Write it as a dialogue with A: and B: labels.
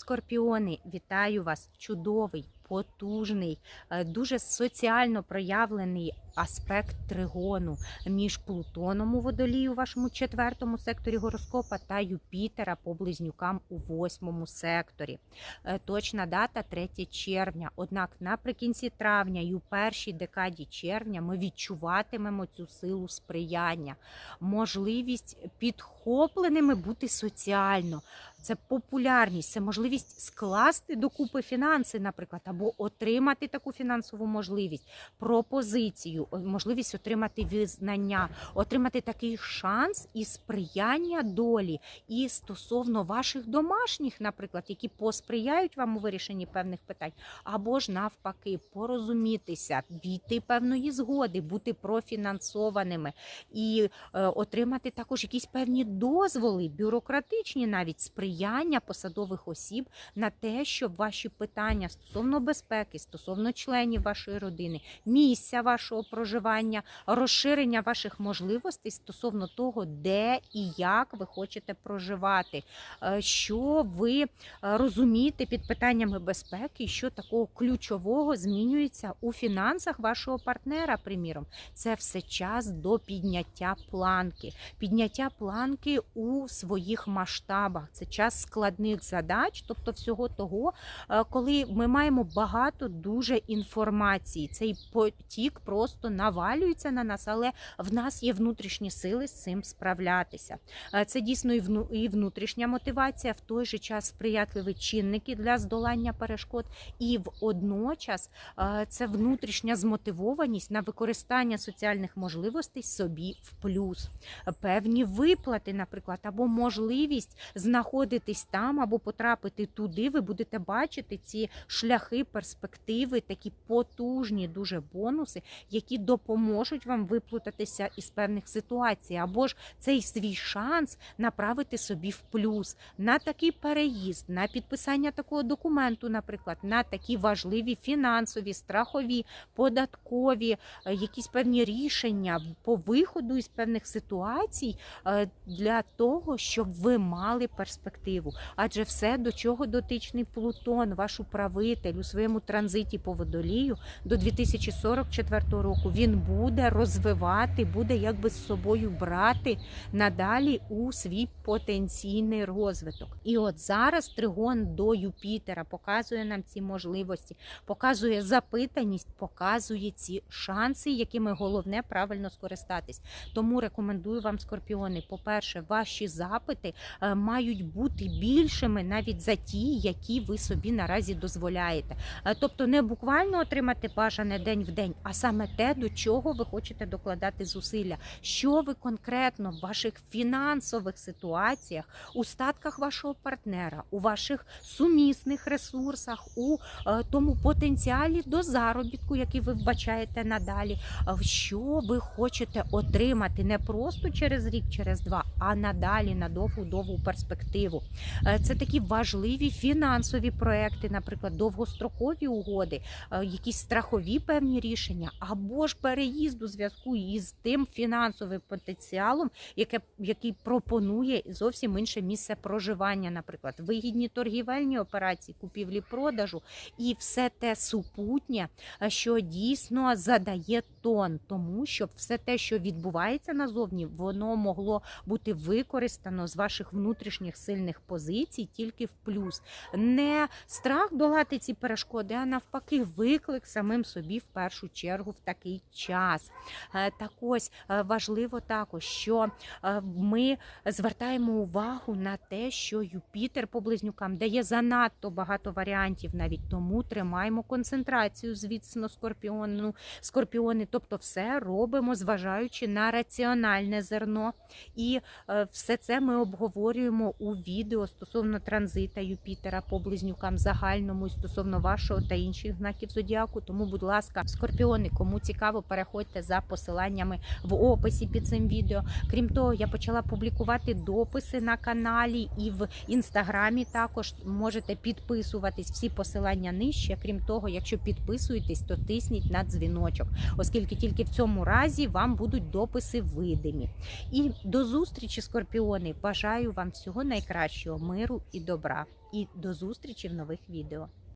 A: Скорпіони, вітаю вас! Чудовий, потужний, е, дуже соціально проявлений аспект тригону між Плутоном у водолії у вашому четвертому секторі гороскопа та Юпітера по близнюкам у восьмому секторі. Е, Точна дата 3 червня. Однак наприкінці травня і у першій декаді червня ми відчуватимемо цю силу сприяння, можливість підхопленими бути соціально. Це популярність, це можливість скласти докупи фінанси, наприклад, або отримати таку фінансову можливість, пропозицію, можливість отримати визнання, отримати такий шанс і сприяння долі, і стосовно ваших домашніх, наприклад, які посприяють вам у вирішенні певних питань, або ж навпаки, порозумітися, війти певної згоди, бути профінансованими і е, отримати також якісь певні дозволи, бюрократичні навіть сприяння посадових осіб на те, щоб ваші питання стосовно безпеки, стосовно членів вашої родини, місця вашого проживання, розширення ваших можливостей стосовно того, де і як ви хочете проживати, е, що ви е, розумієте під питаннями безпеки, що такого ключового змінюється у фінансах вашого партнера, приміром. Це все час до підняття планки. Підняття планки у своїх масштабах. Це час складних задач, тобто всього того, е, коли ми маємо дуже інформації. Цей потік просто навалюється на нас, але в нас є внутрішні сили з цим справлятися. Е, Це дійсно і внутрішня мотивація, в той же час сприятливі чинники для здолання перешкод, і водночас е, це внутрішня змотивованість на використання соціальних можливостей собі в плюс. Певні виплати, наприклад, або можливість знаходитись там або потрапити туди. Ви будете бачити ці шляхи, перспективи, такі потужні дуже бонуси, які допоможуть вам виплутатися із певних ситуацій, або ж цей свій шанс направити собі в плюс на такий переїзд, на підписання такого документу, наприклад, на такі важливі фінансові, страхові, податкові, е, якісь певні рішення по виходу із певних ситуацій е, для того, щоб ви мали перспективу. Адже все, до чого дотичний Плутон, ваш управитель своєму транзиті по водолію до 2044 року, він буде розвивати, буде якби з собою брати надалі у свій потенційний розвиток. І от зараз тригон до Юпітера показує нам ці можливості, показує запитаність, показує ці шанси, якими головне правильно скористатись. Тому рекомендую вам, скорпіони. По-перше, ваші запити е, мають бути більшими навіть за ті, які ви собі наразі дозволяєте. Е, Тобто не буквально отримати бажане день в день, а саме те, до чого ви хочете докладати зусилля, що ви конкретно в ваших фінансових ситуаціях, у статках вашого партнера, у ваших сумісних ресурсах, у е, тому потенціалі до заробітку, який ви вбачаєте надалі, е, що ви хочете отримати не просто через рік, через два, а надалі на довгу довгу перспективу. Це такі важливі фінансові проекти, наприклад, довгострокові угоди, е, якісь страхові певні рішення, або ж переїзд у зв'язку із тим фінансовим потенціалом, яке який пропонує зовсім інше місце проживання, наприклад, вигідні торгівельні операції, купівлі-продажу і все те супутнє, е, що дійсно задає тон, тому щоб все те, що відбувається назовні, воно могло бути використано з ваших внутрішніх сильних позицій тільки в плюс. Не страх долати ці перешкоди, а навпаки, виклик самим собі в першу чергу в такий час. Е, Так ось е, важливо також, що е, ми звертаємо увагу на те, що Юпітер по близнюкам дає занадто багато варіантів, навіть тому тримаємо концентрацію, звісно, скорпіону, скорпіони. Тобто, все робимо, зважаючи на раціональне зерно. І все це ми обговорюємо у відео стосовно транзита Юпітера по близнюкам загальному і стосовно вашого та інших знаків зодіаку. Тому, будь ласка, скорпіони, кому цікаво, переходьте за посиланнями в описі під цим відео. Крім того, я почала публікувати дописи на каналі і в інстаграмі. Також можете підписуватись. Всі посилання нижче. Крім того, якщо підписуєтесь, то тисніть на дзвіночок, оскільки тільки в цьому разі вам будуть дописи видимі. І до зустрічі, скорпіони! Бажаю вам всього найкращого, миру і добра. І до зустрічі в нових відео.